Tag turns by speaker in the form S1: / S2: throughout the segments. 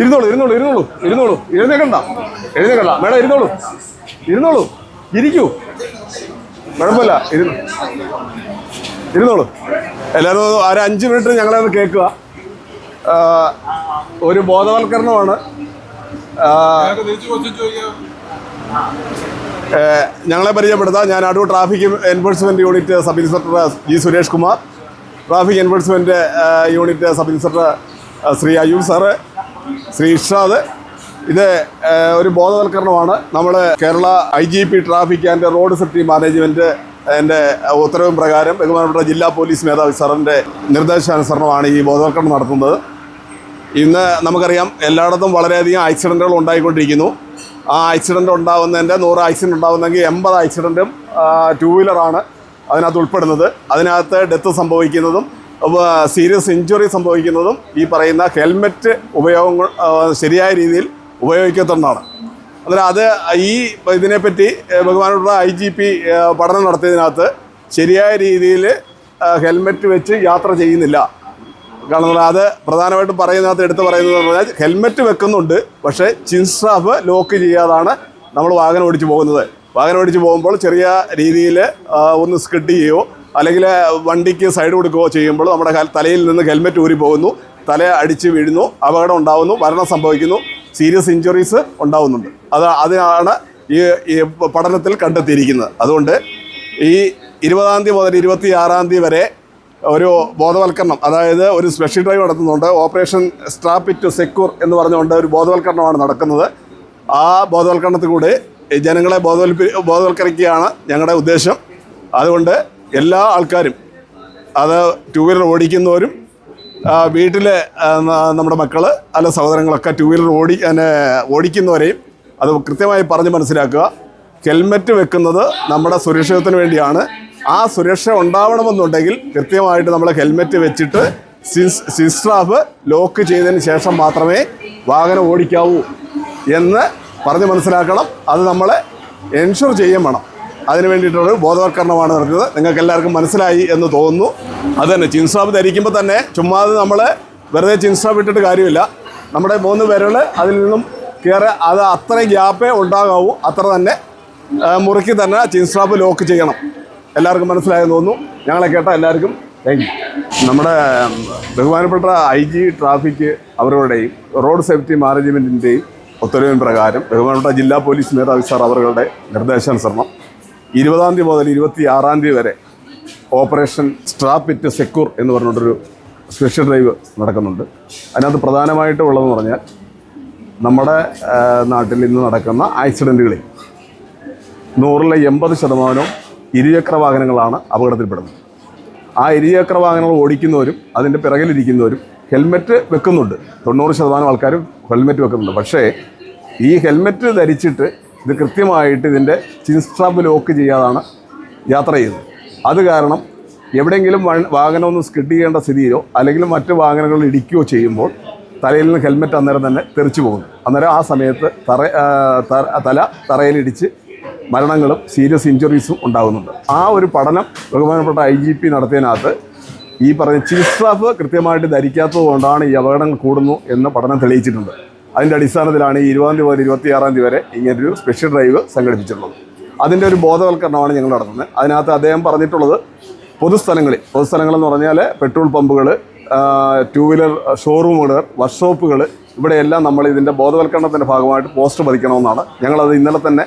S1: ഇരുന്നോളൂ ഇരുന്നോളൂ ഇരുന്നോളൂ ഇരുന്നോളൂ. എഴുന്നേക്കണ്ട. എഴുന്നേക്കണ്ട. മേഡം ഇരുന്നോളൂ. ഇരുന്നോളൂ. ഇരിക്കൂ. കുഴപ്പമില്ല ഇരുന്നു ഇരുന്നോളൂ. എല്ലാവരും ഒരു അഞ്ച് മിനിറ്റ് ഞങ്ങളെ ഒന്ന് കേൾക്കുക ഒരു ബോധവൽക്കരണമാണ്. ഞങ്ങളെ പരിചയപ്പെടുത്താം. ഞാൻ Adoor traffic enforcement unit sub inspector G Suresh Kumar. Traffic enforcement unit sub inspector Shri Ayub sir. Shri Ishad ഇത് ഒരു ബോധവൽക്കരണമാണ്. നമ്മൾ Kerala I G P traffic and road safety management എന്റെ ഉത്തരവും പ്രകാരം ബഹുമാനപ്പെട്ട ജില്ലാ പോലീസ് മേധാവി സാറിന്റെ നിർദ്ദേശാനുസരണമാണ് ഈ ബോധവൽക്കരണം നടത്തുന്നത്. ഇന്ന് നമുക്കറിയാം എല്ലായിടത്തും വളരെയധികം ആക്സിഡന്റുകൾ ഉണ്ടായിക്കൊണ്ടിരിക്കുന്നു. ആ ആക്സിഡന്റ് ഉണ്ടാകുന്നതിന്റെ നൂറ് ആക്സിഡന്റ് ഉണ്ടാകുന്നെങ്കിൽ എൺപത് ആക്സിഡന്റും ടൂ വീലറാണ് അതിനകത്ത് ഉൾപ്പെടുന്നത്. അതിനകത്ത് ഡെത്ത് സംഭവിക്കുന്നതും സീരിയസ് ഇഞ്ചുറി സംഭവിക്കുന്നതും ഈ പറയുന്ന ഹെൽമെറ്റ് ഉപയോഗങ്ങൾ ശരിയായ രീതിയിൽ ഉപയോഗിക്കത്തുണ്ടാണ്. അന്നേരം അത് ഈ ഇതിനെപ്പറ്റി ബഹുമാനപ്പെട്ട ഐ ജി പി പഠനം നടത്തിയതിനകത്ത് ശരിയായ രീതിയിൽ ഹെൽമെറ്റ് വെച്ച് യാത്ര ചെയ്യുന്നില്ല. കാരണം അത് പ്രധാനമായിട്ടും പറയുന്നതിനകത്ത് എടുത്ത് പറയുന്നത് പറഞ്ഞാൽ ഹെൽമെറ്റ് വെക്കുന്നുണ്ട് പക്ഷേ ചിൻസ്ട്രാഫ് ലോക്ക് ചെയ്യാതാണ് നമ്മൾ വാഹനം ഓടിച്ചു പോകുന്നത്. വാഹനം ഓടിച്ചു പോകുമ്പോൾ ചെറിയ രീതിയിൽ ഒന്ന് സ്കിഡ് ചെയ്യുകയോ അല്ലെങ്കിൽ വണ്ടിക്ക് സൈഡ് കൊടുക്കുകയോ ചെയ്യുമ്പോൾ നമ്മുടെ തലയിൽ നിന്ന് ഹെൽമെറ്റ് ഊരി പോകുന്നു. തല അടിച്ച് വീഴുന്നു. അപകടം ഉണ്ടാകുന്നു മരണം സംഭവിക്കുന്നു. സീരിയസ് ഇഞ്ചുറീസ് ഉണ്ടാവുന്നുണ്ട്. അത് അതിനാണ് ഈ പഠനത്തിൽ കണ്ടെത്തിയിരിക്കുന്നത്. അതുകൊണ്ട് ഈ ഇരുപതാം തീയതി മുതൽ ഇരുപത്തി ആറാം തീയതി വരെ ഒരു ബോധവൽക്കരണം അതായത് ഒരു സ്പെഷ്യൽ ഡ്രൈവ് നടത്തുന്നുണ്ട്. ഓപ്പറേഷൻ സ്ട്രാപ്പ് ഇറ്റ് സെക്യൂർ എന്ന് പറഞ്ഞുകൊണ്ട് ഒരു ബോധവൽക്കരണമാണ് നടക്കുന്നത്. ആ ബോധവൽക്കരണത്തിൽ കൂടെ ജനങ്ങളെ ബോധവൽപ്പി ബോധവൽക്കരിക്കുകയാണ് ഞങ്ങളുടെ ഉദ്ദേശം. അതുകൊണ്ട് എല്ലാ ആൾക്കാരും അത് ടു വീലർ ഓടിക്കുന്നവരും വീട്ടിലെ നമ്മുടെ മക്കൾ അല്ല സഹോദരങ്ങളൊക്കെ ടു വീലർ ഓടി ഓടിക്കുന്നവരെയും അത് കൃത്യമായി പറഞ്ഞ് മനസ്സിലാക്കുക. ഹെൽമെറ്റ് വെക്കുന്നത് നമ്മുടെ സുരക്ഷിതത്തിന് വേണ്ടിയാണ്. ആ സുരക്ഷ ഉണ്ടാവണമെന്നുണ്ടെങ്കിൽ കൃത്യമായിട്ട് നമ്മൾ ഹെൽമെറ്റ് വെച്ചിട്ട് സിസ് സിസ്ട്രാഫ് ലോക്ക് ചെയ്തതിന് ശേഷം മാത്രമേ വാഹനം ഓടിക്കാവൂ എന്ന് പറഞ്ഞ് മനസ്സിലാക്കണം. അത് നമ്മളെ എൻഷുർ ചെയ്യും വേണം. അതിന് വേണ്ടിയിട്ടുള്ള ബോധവൽക്കരണമാണ് നടക്കുന്നത്. നിങ്ങൾക്ക് എല്ലാവർക്കും മനസ്സിലായി എന്ന് തോന്നുന്നു. അത് തന്നെ ചിൻസ്ട്രാപ്പ് ധരിക്കുമ്പോൾ തന്നെ ചുമ്മാതെ നമ്മൾ വെറുതെ ചിൻസ്ട്രാപ്പ് ഇട്ടിട്ട് കാര്യമില്ല. നമ്മുടെ മൂന്ന് വിരൽ അതിൽ നിന്നും കയറി അത് അത്രയും ഗ്യാപ്പേ ഉണ്ടാകാവൂ. അത്ര തന്നെ മുറുക്കി തന്നെ ചിൻസ്ട്രാപ്പ് ലോക്ക് ചെയ്യണം. എല്ലാവർക്കും മനസ്സിലായെന്ന് തോന്നുന്നു. ഞങ്ങളെ കേട്ട എല്ലാവർക്കും താങ്ക് യു നമ്മുടെ ബഹുമാനപ്പെട്ട ഐ ജി ട്രാഫിക് അവരുടെയും റോഡ് സേഫ്റ്റി മാനേജ്മെന്റിന്റെയും ഒത്തൊരുവിൻ പ്രകാരം ബഹുമാനപ്പെട്ട ജില്ലാ പോലീസ് മേധാവി സാർ അവരുടെ നിർദ്ദേശാനുസരണം ഇരുപതാം തീയതി മുതൽ ഇരുപത്തി ആറാം തീയതി വരെ ഓപ്പറേഷൻ സ്ട്രാപ്പ് ഇറ്റ് സെക്യൂർ എന്ന് പറഞ്ഞിട്ടൊരു സ്പെഷ്യൽ ഡ്രൈവ് നടക്കുന്നുണ്ട്. അതിനകത്ത് പ്രധാനമായിട്ടും ഉള്ളതെന്ന് പറഞ്ഞാൽ നമ്മുടെ നാട്ടിൽ ഇന്ന് നടക്കുന്ന ആക്സിഡന്റുകളിൽ നൂറിലെ എൺപത് ശതമാനവും ഇരുചക്ര വാഹനങ്ങളാണ് അപകടത്തിൽപ്പെടുന്നത്. ആ ഇരുചക്ര വാഹനങ്ങൾ ഓടിക്കുന്നവരും അതിന്റെ പിറകിലിരിക്കുന്നവരും ഹെൽമെറ്റ് വെക്കുന്നുണ്ട്. തൊണ്ണൂറ് ശതമാനം ആൾക്കാരും ഹെൽമെറ്റ് വെക്കുന്നുണ്ട്. പക്ഷേ ഈ ഹെൽമെറ്റ് ധരിച്ചിട്ട് ഇത് കൃത്യമായിട്ട് ഇതിന്റെ ചിൻസ്ട്രാപ്പ് ലോക്ക് ചെയ്യാതാണ് യാത്ര ചെയ്യുന്നത് അത് കാരണം എവിടെയെങ്കിലും വാഹനം ഒന്ന് സ്കിഡ് ചെയ്യേണ്ട സ്ഥിതിയിലോ അല്ലെങ്കിൽ മറ്റ് വാഹനങ്ങൾ ഇടിക്കുകയോ ചെയ്യുമ്പോൾ തലയിൽ നിന്ന് ഹെൽമെറ്റ് അന്നേരം തന്നെ തെറിച്ചു പോകുന്നു. അന്നേരം ആ സമയത്ത് തറ തല തറയിലിടിച്ച് മരണങ്ങളും സീരിയസ് ഇഞ്ചുറീസും ഉണ്ടാകുന്നുണ്ട്. ആ ഒരു പഠനം ബഹുമാനപ്പെട്ട ഐ ജി പി നടത്തിയതിനകത്ത് ഈ പറഞ്ഞ ചീഫ് സ്റ്റാഫ് കൃത്യമായിട്ട് ധരിക്കാത്തത് കൊണ്ടാണ് ഈ അപകടങ്ങൾ കൂടുന്നു എന്ന് പഠനം തെളിയിച്ചിട്ടുണ്ട്. അതിന്റെ അടിസ്ഥാനത്തിലാണ് ഈ ഇരുപതാം തീയതി മുതൽ ഇരുപത്തിയാറാം തീയതി വരെ ഇങ്ങനൊരു സ്പെഷ്യൽ ഡ്രൈവ് സംഘടിപ്പിച്ചിട്ടുള്ളത്. അതിന്റെ ഒരു ബോധവൽക്കരണമാണ് ഞങ്ങൾ നടത്തുന്നത്. അതിനകത്ത് അദ്ദേഹം പറഞ്ഞിട്ടുള്ളത് പൊതുസ്ഥലങ്ങളിൽ പൊതുസ്ഥലങ്ങളെന്ന് പറഞ്ഞാൽ പെട്രോൾ പമ്പുകൾ ടു വീലർ ഷോറൂമുകൾ വർക്ക്ഷോപ്പുകൾ ഇവിടെയെല്ലാം നമ്മൾ ഇതിന്റെ ബോധവൽക്കരണത്തിന്റെ ഭാഗമായിട്ട് പോസ്റ്റ് പതിക്കണമെന്നാണ്. ഞങ്ങളത് ഇന്നലെ തന്നെ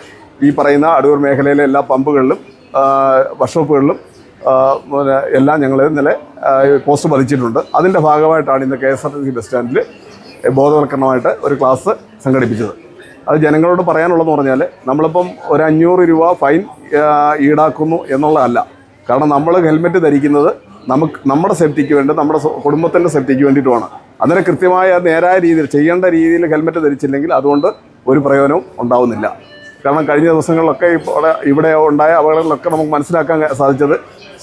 S1: ഈ പറയുന്ന അടൂർ മേഖലയിലെ എല്ലാ പമ്പുകളിലും വർക്ക്ഷോപ്പുകളിലും എല്ലാം ഞങ്ങൾ ഇന്നലെ പോസ്റ്റർ പോസ്റ്റ് പതിച്ചിട്ടുണ്ട്. അതിന്റെ ഭാഗമായിട്ടാണ് ഇന്ന് K S R T C bus സ്റ്റാൻഡിൽ ബോധവൽക്കരണമായിട്ട് ഒരു ക്ലാസ് സംഘടിപ്പിച്ചത്. അത് ജനങ്ങളോട് പറയാനുള്ളതെന്ന് പറഞ്ഞാൽ നമ്മളിപ്പം ഒരു അഞ്ഞൂറ് രൂപ ഫൈൻ ഈടാക്കുന്നു എന്നുള്ളതല്ല. കാരണം നമ്മൾ ഹെൽമെറ്റ് ധരിക്കുന്നത് നമുക്ക് നമ്മുടെ സേഫ്റ്റിക്ക് വേണ്ടി നമ്മുടെ കുടുംബത്തിന്റെ സേഫ്റ്റിക്ക് വേണ്ടിയിട്ടുമാണ് അങ്ങനെ കൃത്യമായ നേരായ രീതിയിൽ ചെയ്യേണ്ട രീതിയിൽ ഹെൽമെറ്റ് ധരിച്ചില്ലെങ്കിൽ അതുകൊണ്ട് ഒരു പ്രയോജനവും ഉണ്ടാവുന്നില്ല. കാരണം കഴിഞ്ഞ ദിവസങ്ങളിലൊക്കെ ഇപ്പോൾ ഇവിടെ ഉണ്ടായ അപകടങ്ങളിലൊക്കെ നമുക്ക് മനസ്സിലാക്കാൻ സാധിച്ചത്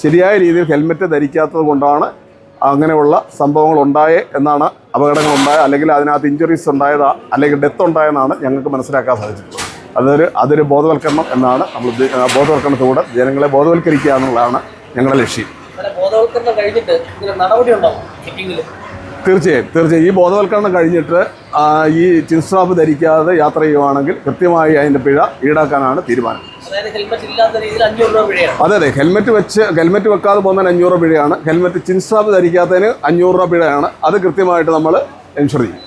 S1: ശരിയായ രീതിയിൽ ഹെൽമെറ്റ് ധരിക്കാത്തത് കൊണ്ടാണ് അങ്ങനെയുള്ള സംഭവങ്ങൾ ഉണ്ടായേ എന്നാണ് അപകടങ്ങൾ ഉണ്ടായ അല്ലെങ്കിൽ അതിനകത്ത് ഇഞ്ചുറീസ് ഉണ്ടായതാ അല്ലെങ്കിൽ ഡെത്ത് ഉണ്ടായെന്നാണ് ഞങ്ങൾക്ക് മനസ്സിലാക്കാൻ സാധിച്ചിട്ടുള്ളത്. അതൊരു അതൊരു ബോധവൽക്കരണം എന്നാണ് നമ്മൾ ബോധവൽക്കരണത്തിലൂടെ ജനങ്ങളെ ബോധവൽക്കരിക്കുക എന്നുള്ളതാണ് ഞങ്ങളുടെ ലക്ഷ്യം.
S2: ബോധവൽക്കരണം കഴിഞ്ഞിട്ട്
S1: തീർച്ചയായും തീർച്ചയായും. ഈ ബോധവൽക്കരണം കഴിഞ്ഞിട്ട് ഈ ചിൻസ്ട്രാപ്പ് ധരിക്കാതെ യാത്ര ചെയ്യുവാണെങ്കിൽ കൃത്യമായി അതിന്റെ പിഴ ഈടാക്കാനാണ് തീരുമാനം. അതെ അതെ. ഹെൽമെറ്റ് വെച്ച് ഹെൽമെറ്റ് വെക്കാതെ പോകുന്നതിന് അഞ്ഞൂറ് രൂപ പിഴയാണ്. ഹെൽമെറ്റ് ചിൻസ്ട്രാപ്പ് ധരിക്കാത്തതിന് അഞ്ഞൂറ് രൂപ പിഴയാണ്. അത് കൃത്യമായിട്ട് നമ്മൾ എൻഷുർ ചെയ്യും.